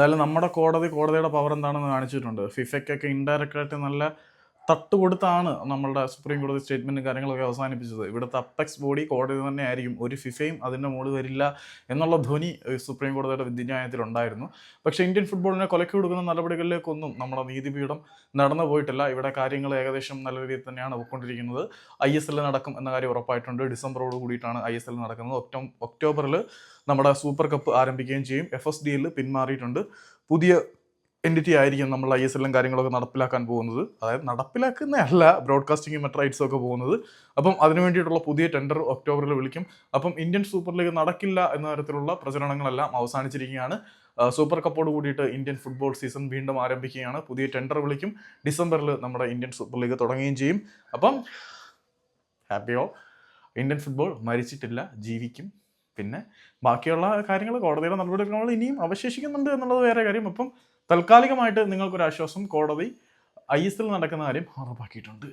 എന്തായാലും നമ്മുടെ കോടതി കോടതിയുടെ പവർ എന്താണെന്ന് കാണിച്ചിട്ടുണ്ട്. ഫിഫയ്ക്കൊക്കെ ഇൻഡയറക്റ്റ് ആയിട്ട് നല്ല തട്ട് കൊടുത്താണ് നമ്മളുടെ സുപ്രീം കോടതി സ്റ്റേറ്റ്മെന്റും കാര്യങ്ങളൊക്കെ അവസാനിപ്പിച്ചത്. ഇവിടുത്തെ അപ്പെക്സ് ബോഡി കോടതി തന്നെ ആയിരിക്കും ഒരു ഫിഫയും അതിന്റെ മുകളിൽ വരില്ല എന്നുള്ള ധ്വനി സുപ്രീം കോടതിയുടെ വിധിന്യായത്തിലുണ്ടായിരുന്നു പക്ഷേ ഇന്ത്യൻ ഫുട്ബോളിനെ കൊലക്കി കൊടുക്കുന്ന നടപടികളിലേക്കൊന്നും നമ്മുടെ നീതിപീഠം നടന്നു പോയിട്ടില്ല. ഇവിടെ കാര്യങ്ങൾ ഏകദേശം നല്ല രീതിയിൽ തന്നെയാണ് പോയിക്കൊണ്ടിരിക്കുന്നത്. ഐ എസ് എൽ നടക്കും എന്ന കാര്യം ഉറപ്പായിട്ടുണ്ട്. ഡിസംബറോട് കൂടിയിട്ടാണ് ഐ എസ് എൽ നടക്കുന്നത്. ഒക്ടോ ഒക്ടോബറിൽ നമ്മുടെ സൂപ്പർ കപ്പ് ആരംഭിക്കുകയും ചെയ്യും. എഫ് എസ് ഡിയിൽ പിന്മാറിയിട്ടുണ്ട്. പുതിയ എന്റിറ്റി ആയിരിക്കും നമ്മൾ ഐ എസ് എല്ലും കാര്യങ്ങളൊക്കെ നടപ്പിലാക്കാൻ പോകുന്നത്. അതായത് നടപ്പിലാക്കുന്നതല്ല ബ്രോഡ്കാസ്റ്റിംഗ് റൈറ്റ്സും ഒക്കെ പോകുന്നത്. അപ്പം അതിനു വേണ്ടിയിട്ടുള്ള പുതിയ ടെൻഡർ ഒക്ടോബറിൽ വിളിക്കും. അപ്പം ഇന്ത്യൻ സൂപ്പർ ലീഗ് നടക്കില്ല എന്ന തരത്തിലുള്ള പ്രചരണങ്ങളെല്ലാം അവസാനിച്ചിരിക്കുകയാണ്. സൂപ്പർ കപ്പോട് കൂടിയിട്ട് ഇന്ത്യൻ ഫുട്ബോൾ സീസൺ വീണ്ടും ആരംഭിക്കുകയാണ്. പുതിയ ടെൻഡർ വിളിക്കും. ഡിസംബറിൽ നമ്മുടെ ഇന്ത്യൻ സൂപ്പർ ലീഗ് തുടങ്ങുകയും ചെയ്യും. അപ്പം ഹാപ്പിയോ ഇന്ത്യൻ ഫുട്ബോൾ മരിച്ചിട്ടില്ല ജീവിക്കും. പിന്നെ ബാക്കിയുള്ള കാര്യങ്ങൾ കോടതിയുടെ നടപടിക്രമങ്ങൾ ഇനിയും അവശേഷിക്കുന്നുണ്ട് എന്നുള്ളത് വേറെ കാര്യം. അപ്പം താൽക്കാലികമായിട്ട് നിങ്ങൾക്കൊരു ആശ്വാസം കോടതി ഐ എസ് എൽ നടക്കുന്ന കാര്യം ഉറപ്പാക്കിയിട്ടുണ്ട്.